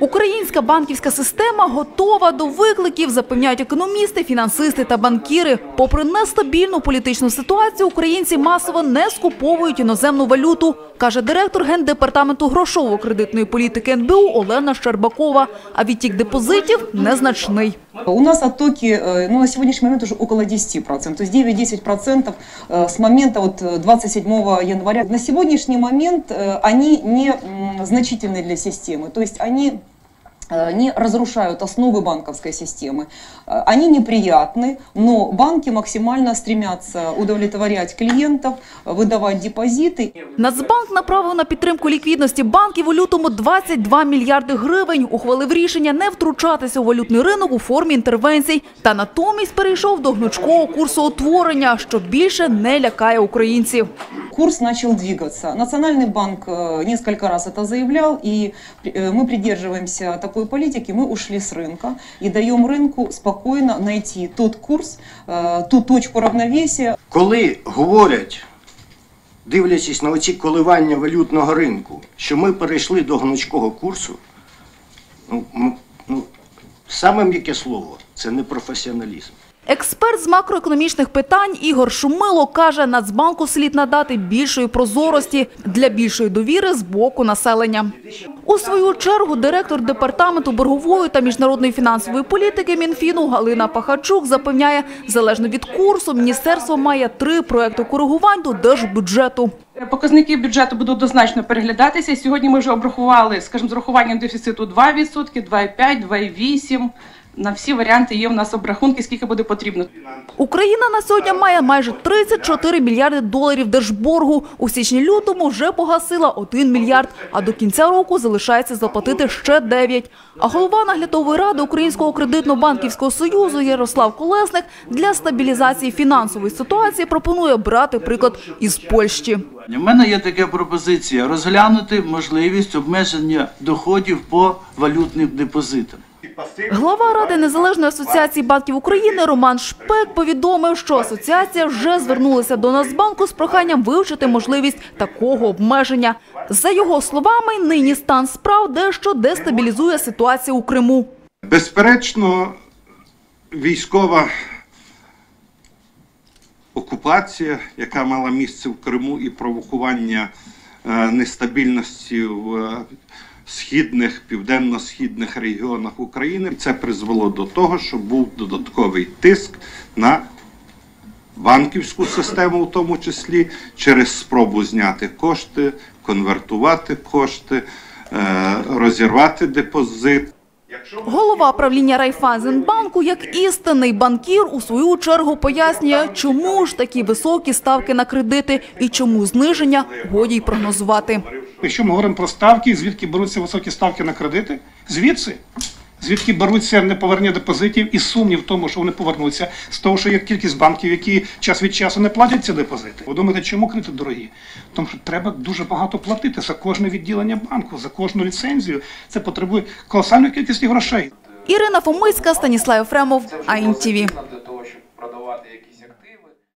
Українська банківська система готова до викликів, запевняють економісти, фінансисти та банкіри. Попри нестабільну політичну ситуацію, українці масово не скуповують іноземну валюту, каже директор гендепартаменту грошово-кредитної політики НБУ Олена Щербакова. А відтік депозитів незначний. У нас оттоки э, ну, на сегодняшний момент уже около 10%, то есть 9-10% э, с момента вот э, 27 января. На сегодняшний момент э, они не м, значительны для системы, то есть они э, не разрушают основы банковской системы. Э, Они неприятны, но банки максимально стремятся удовлетворять клиентов, э, выдавать депозиты. Нацбанк направив на підтримку ліквідності банків у лютому 22 мільярди гривень. Ухвалив рішення не втручатися у валютний ринок у формі інтервенцій та натомість перейшов до гнучкого курсу утворення, що більше не лякає українців. Курс начал двигаться. Национальный банк э, несколько раз это заявлял, и э, мы придерживаемся такой политики. Мы ушли с рынка и даем рынку спокойно найти тот курс, э, ту точку равновесия, Коли говорять, дивлячись на оці коливання валютного ринку, що ми перейшли до гнучкого курсу, ну, м- ну саме м'яке слово це не професіоналізм. Експерт з макроекономічних питань Ігор Шумило каже, Нацбанку слід надати більшої прозорості для більшої довіри з боку населення. У свою чергу директор департаменту боргової та міжнародної фінансової політики Мінфіну Галина Пахачук запевняє, залежно від курсу, міністерство має три проекти коригувань до держбюджету. Показники бюджету будуть однозначно переглядатися. Сьогодні ми вже обрахували, скажімо, з урахуванням дефіциту 2%, 2,5, 2,8. На всі варіанти є у нас обрахунки, скільки буде потрібно. Україна на сьогодні має майже 34 мільярди доларів держборгу. У січні-лютому вже погасила 1 мільярд, а до кінця року залишається заплатити ще 9. А голова наглядової ради Українського кредитно-банківського союзу Ярослав Колесник для стабілізації фінансової ситуації пропонує брати приклад із Польщі. У мене є така пропозиція розглянути можливість обмеження доходів по валютним депозитам. Глава Ради Незалежної асоціації банків України Роман Шпек повідомив, що асоціація вже звернулася до Нацбанку з проханням вивчити можливість такого обмеження. За його словами, нині стан справ дещо дестабілізує ситуацію у Криму. Безперечно, військова окупація, яка мала місце в Криму, і провокування е, нестабільності в е, східних, південно-східних регіонах України, це призвело до того, що був додатковий тиск на банківську систему, в тому числі, через спробу зняти кошти, конвертувати кошти, е, розірвати депозит. Голова правління Райфайзенбанку, як істинний банкір, у свою чергу пояснює, чому ж такі високі ставки на кредити і чому зниження годі й прогнозувати. Якщо ми говоримо про ставки, звідки беруться високі ставки на кредити? Звідси. Звідки беруться неповернення депозитів і сумнів в тому, що вони повернуться, з того, що є кількість банків, які час від часу не платять ці депозити. Ви думаєте, чому кредити дорогі? Тому що треба дуже багато платити за кожне відділення банку, за кожну ліцензію. Це потребує колосальної кількості грошей. Ірина Фомицька, Станіслав Ефремов, АІНТІВІ.